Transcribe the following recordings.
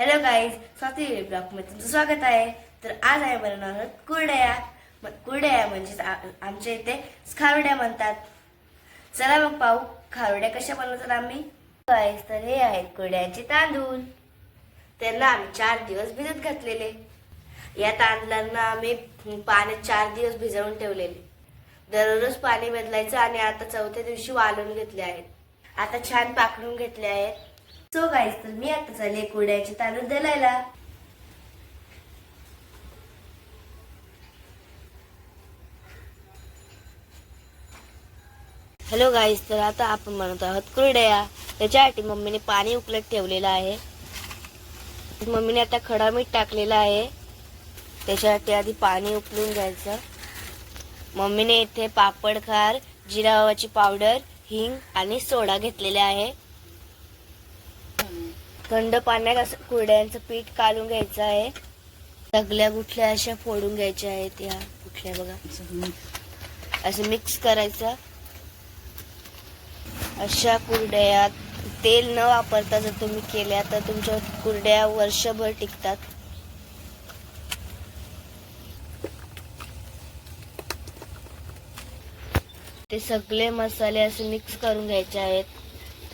Hello guys Swati ब्लॉगमध्ये तुमचं स्वागत आहे. तर आज आहे बनवणार आहोत कुरड्या. मग कुरड्या म्हणजेच आमच्या इथे खारुड्या म्हणतात. चला मग पाहू खारुड्या कशा बनवतात आम्ही. गाईज तर हे आहेत कुरड्यांचे तांदूळ. त्यांना आम्ही चार दिवस भिजत घातलेले. या तांदळांना आम्ही पाण्यात चार दिवस भिजवून ठेवलेले. दररोज पाणी बदलायचं आणि आता चौथ्या दिवशी वाळून घेतले आहेत. आता छान पाकडून घेतले आहेत. सो गाईज तर मी आता चालले कुड्याचे तांदूळ दलायला हॅलो गाईस तर आता आपण म्हणत आहोत कुरड्या. त्याच्यासाठी मम्मीने पाणी उकलत ठेवलेलं आहे. मम्मीने आता खडा मीठ टाकलेलं आहे. त्याच्यासाठी आधी पाणी उकळून घ्यायचं. मम्मीने इथे पापड खार जिरावाची पावडर हिंग आणि सोडा घेतलेला आहे. थंड पाण्यात असं कुरड्यांचं पीठ काढून घ्यायचं आहे. सगळ्या गुठल्या अशा फोडून घ्यायच्या आहेत या कुठल्या बघा. असं मिक्स करायचं. अशा कुरड्या तेल न वापरता जर तुम्ही केल्या तर तुमच्या कुरड्या वर्षभर टिकतात. ते सगळे मसाले असे मिक्स करून घ्यायचे आहेत.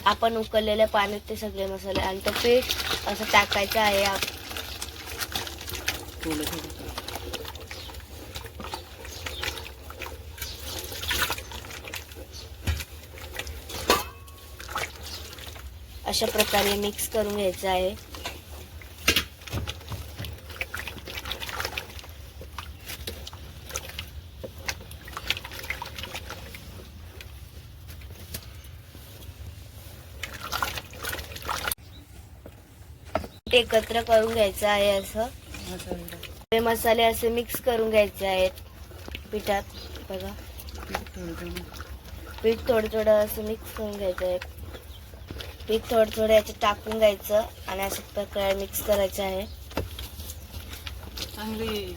आपण उकळलेल्या पाण्यात ते सगळे मसाले आणि तो पीठ असं टाकायचं आहे. आप- अशा प्रकारे मिक्स करून घ्यायचं आहे. एकत्र करून घ्यायचं आहे असं. हे मसाले असे मिक्स करून घ्यायचे आहेत पिठात. बघा. पीठ थोडं थोडं असं मिक्स करून घ्यायचं आहे. पीठ थोडं थोडं याच्यात टाकून घ्यायचं आणि अशा प्रकारे मिक्स करायचं आहे. चांगली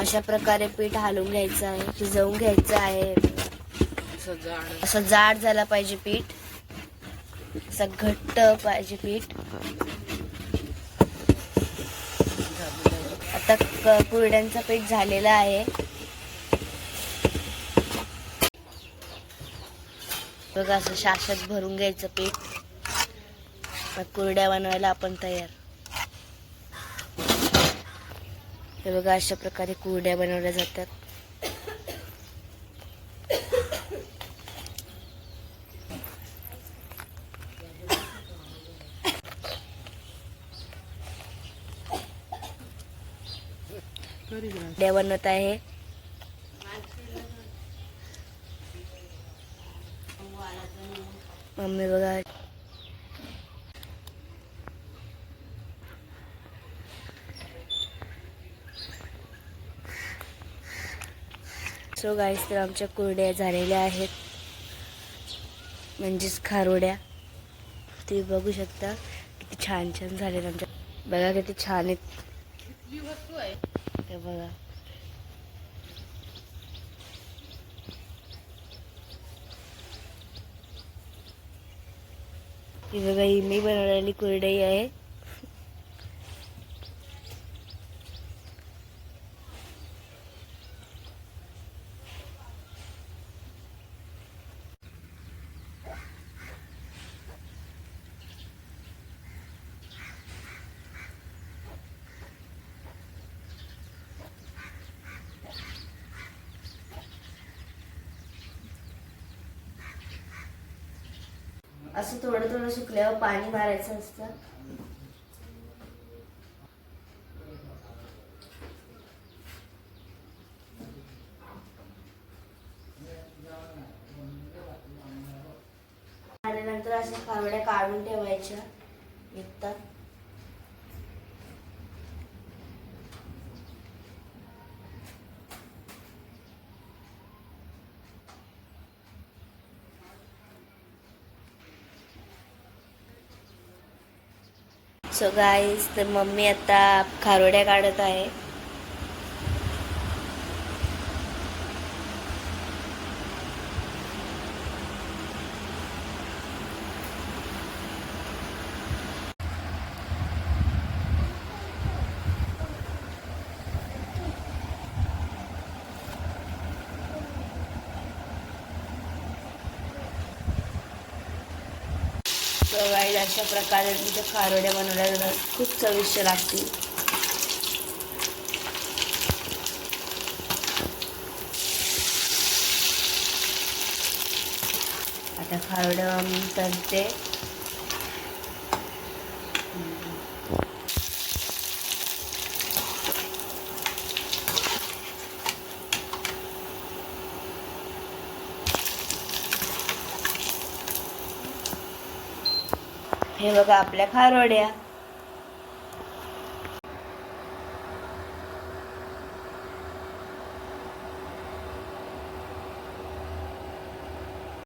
अशा प्रकारे पीठ हलवून घ्यायचं आहे शिजवून घ्यायचं आहे. असं जाड. असं जाड झाला पाहिजे पीठ. असं घट्ट पाहिजे पीठ. आता क- कुरड्यांचं पीठ झालेलं आहे. बघा असं शाश्वत भरून घ्यायचं पीठ. कुरड्या बनवायला आपण तयार. हे बघा अशा प्रकारे कुरड्या बनवल्या जातात. कुरड्या बनवत आहे. मम्मी बघा. सो गाईस तर आमच्या कुरड्या झालेल्या आहेत. म्हणजेच खारोड्या. तुम्ही बघू शकता किती छान छान झालेत आमच्या. बघा किती छान आहेत. हे बघा. ही बघा ही मी बनवलेली कुरडई आहे. असं थोडं थोडं सुकल्यावर पाणी मारायचं असतं. आणि नंतर असं खावड्या काढून ठेवायच्या. निघतात सो गाईज तर मम्मी आता खारोड्या काढत आहे. तर अशा प्रकारे तिथे खारोड्या बनवल्या जातात. खूप चविष्ट लागतील. आता खारोड्या ते हे बघा आपल्या खारोड्या.